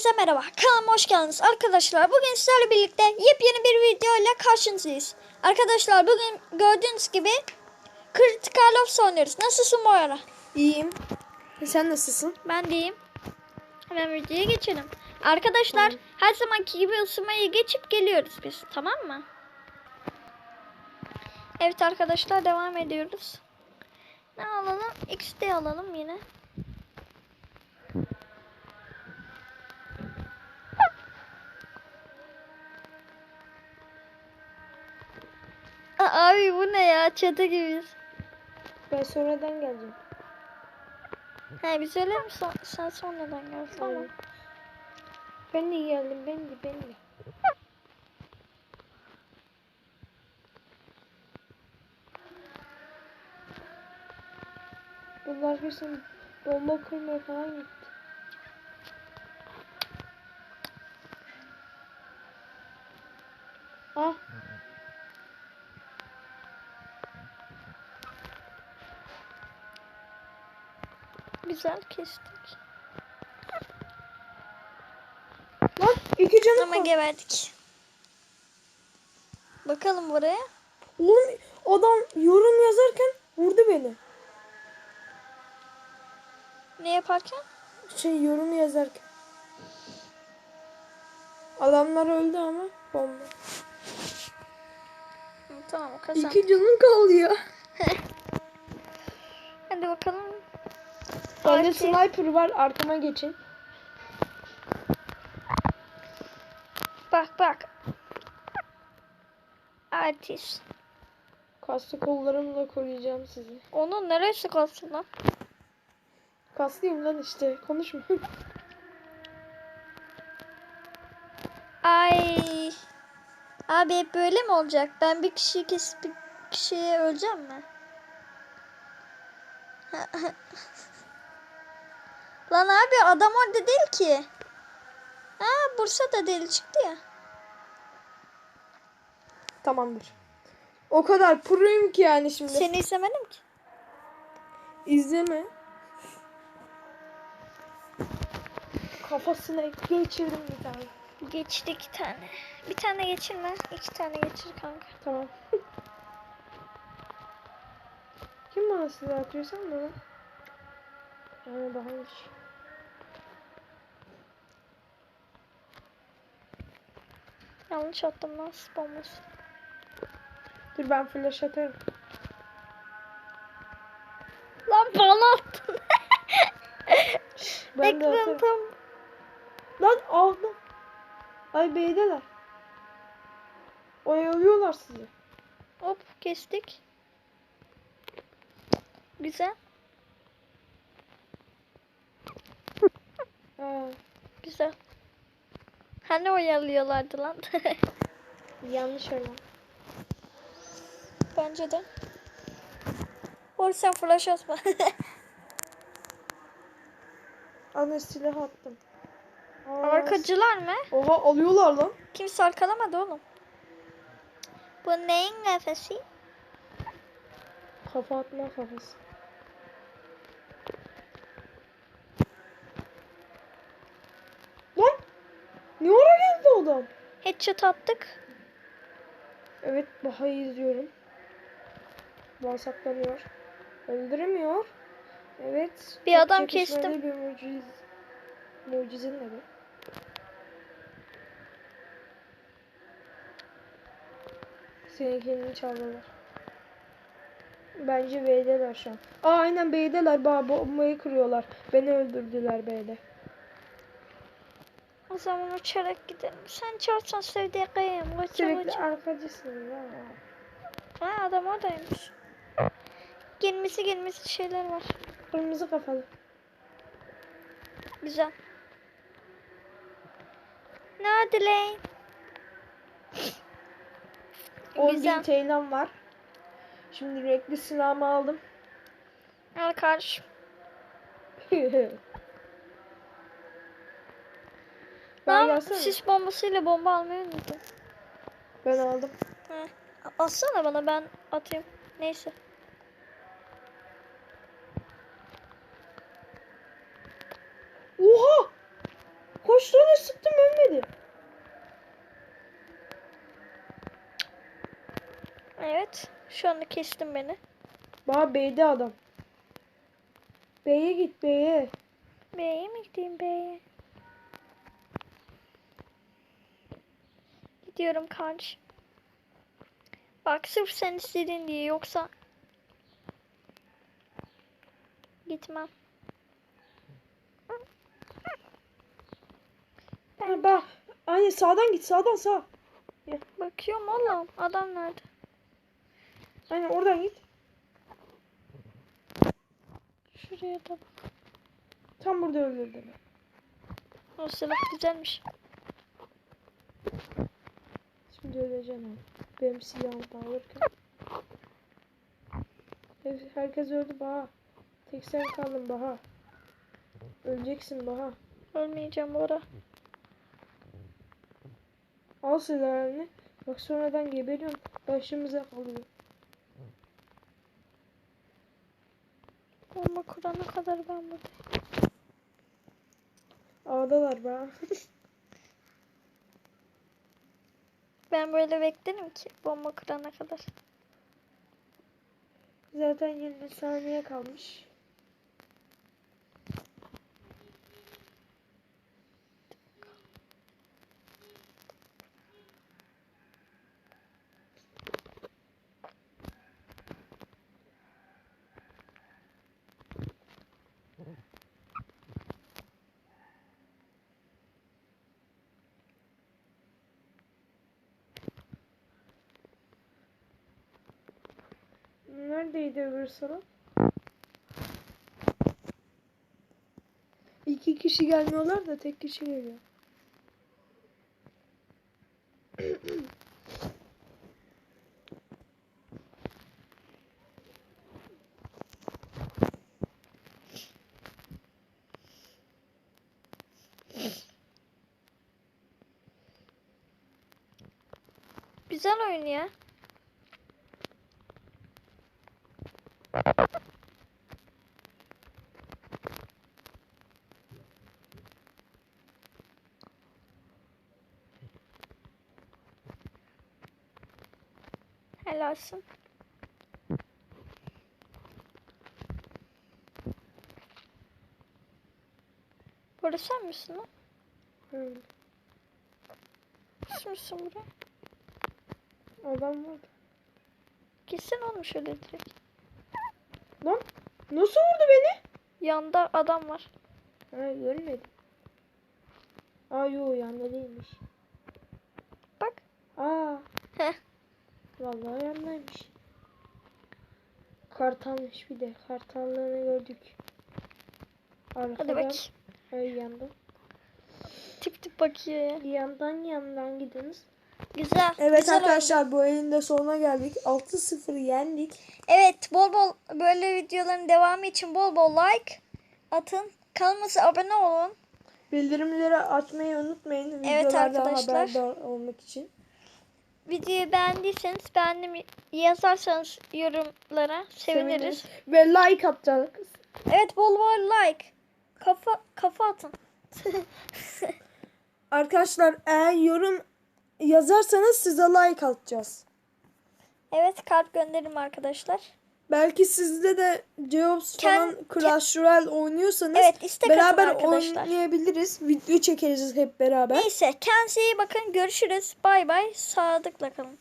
Hepinize merhaba. Kanalıma hoş geldiniz. Arkadaşlar bugün sizlerle birlikte yepyeni bir video ile karşınızdayız. Arkadaşlar bugün gördüğünüz gibi Critical Ops oynuyoruz. Nasılsın bu ara? İyiyim. Sen nasılsın? Ben de iyiyim. Hemen videoya geçelim. Arkadaşlar her zamanki gibi ısınmayı geçip geliyoruz biz. Tamam mı? Evet arkadaşlar devam ediyoruz. Ne alalım? XD alalım yine. Abi bu ne ya? Çete gibiyiz. Ben sonradan geleceğim. He biz öyle mi? Son- sen sonradan geldin. Tamam. Ben de geldim. Ben de ben de. Bunlar kesin bomba kurmaya falan gitti. Güzel kestik. Lan iki canım Ama geberdik. Bakalım buraya. Oğlum adam yorum yazarken vurdu beni. Ne yaparken? Şey yorum yazarken. Adamlar öldü ama bomba. Tamam kazan. İki canım kaldı ya. Hadi bakalım. Bende sniper var arkama geçin. Bak bak. Artist. Kaslı kollarımla koruyacağım sizi. Onun neresi kalsın lan? Kaslıyım lan işte konuşma. Ay. Abi hep böyle mi olacak? Ben bir kişiyi kesip bir kişiye öleceğim mi? Lan abi adam orada değil ki. Ha Bursa'da değil çıktı ya. Tamamdır. O kadar proyum ki yani şimdi. Seni izlemedim ki. İzleme. Kafasına geçirdim bir tane. Geçti iki tane. Bir tane geçirme. iki tane geçir kanka. Tamam. Kim bana silah atıyor sen mi lan? Yani daha hiç. Yanlış attım lan bombası. Dur ben flash atarım. Lan bana attın. Ben de Ekran atarım. tam. Lan aldım. Ay beydeler. Oyalıyorlar sizi. Hop kestik. Güzel. Güzel. Hani oyalıyorlardı lan. yanlış oynadım. Bence de. Or sen flash atma. Ana silah attım. Aa, Arkacılar mı? Oha alıyorlar lan. Kimse arkalamadı oğlum. Bu neyin nefesi? Kafa atma kafası. Lan! Ne ara geldi adam? Headshot attık. Evet Baha'yı izliyorum. Baha saklanıyor. Öldüremiyor. Evet. Bir adam kestim. Bir muciz. Mucizin ne be? Seninkini çaldılar. Bence B'deler şu an. Aa aynen B'deler. Ba bombayı kırıyorlar. Beni öldürdüler B'de. O zaman uçarak gidelim. Sen çarpsan sevdiğim Kaça Sürekli kaça. arkacısın ya. Ha adam oradaymış. Gelmesi gelmesi şeyler var. Kırmızı kafalı. Güzel. Nerede lan? 10 Güzel. bin TL'm var. Şimdi renkli silahımı aldım. Al kardeşim. Ben Tamam gelsene. sis bombasıyla bomba almayı unuttum. Ben aldım. Hı. Atsana bana ben atayım. Neyse. Oha! Koştuğunu sıktım ölmedi. Evet. Şu anda kestim beni. Bana B'de adam. B'ye git B'ye. B'ye mi gideyim B'ye? Gidiyorum kanç. Bak sırf sen istedin diye yoksa gitmem. Ha, bak. Aynen sağdan git sağdan sağ. Bakıyorum oğlum adam nerede? Aynen oradan git. Şuraya da bak. Tam burada öldürdü. O silah güzelmiş. Şimdi öleceğim. Benim silahımı alırken. Her- Herkes öldü Baha. Tek sen kaldın Baha. Öleceksin Baha. Ölmeyeceğim Bora. Al silahını. Bak sonradan geberiyorsun. Başımıza kalıyor. Bomba kurana kadar ben buradayım. Ağdalar Baha. Ben böyle beklerim ki bomba kurana kadar. Zaten 20 saniye kalmış. Neredeydi öbür salon? İki kişi gelmiyorlar da tek kişi geliyor. Güzel oyun ya. Helalsin. Burası sen misin lan? Hı. Sen misin buraya? Adam var. Gitsin oğlum şöyle direkt. Lan nasıl vurdu beni? Yanda adam var. Ha görmedim. Aa yo yanda değilmiş. Bak. Aa Heh. vallahi yandaymış. Kartalmış bir de. Kartallığını gördük. Hadi Arkadan bak. ay yandan. Tip tip bakıyor ya. Yandan yandan gidiniz. Güzel. Evet güzel arkadaşlar bu elin de sonuna geldik. 6-0 yendik. Evet bol bol böyle videoların devamı için bol bol like atın. Kanalımıza abone olun. Bildirimleri açmayı unutmayın. Evet Videolardan arkadaşlar. haberdar olmak için. Videoyu beğendiyseniz beğendim yazarsanız yorumlara seviniriz. Ve like atacağız. Evet bol bol like. Kafa kafa atın. Arkadaşlar eğer yorum yazarsanız size like atacağız. evet kalp gönderim arkadaşlar. Belki sizde de Jobs falan Ken- Clash Royale oynuyorsanız Evet, atın beraber arkadaşlar. oynayabiliriz. Video çekeriz hep beraber. Neyse kendinize iyi bakın. Görüşürüz. Bay bay. Sağlıkla kalın.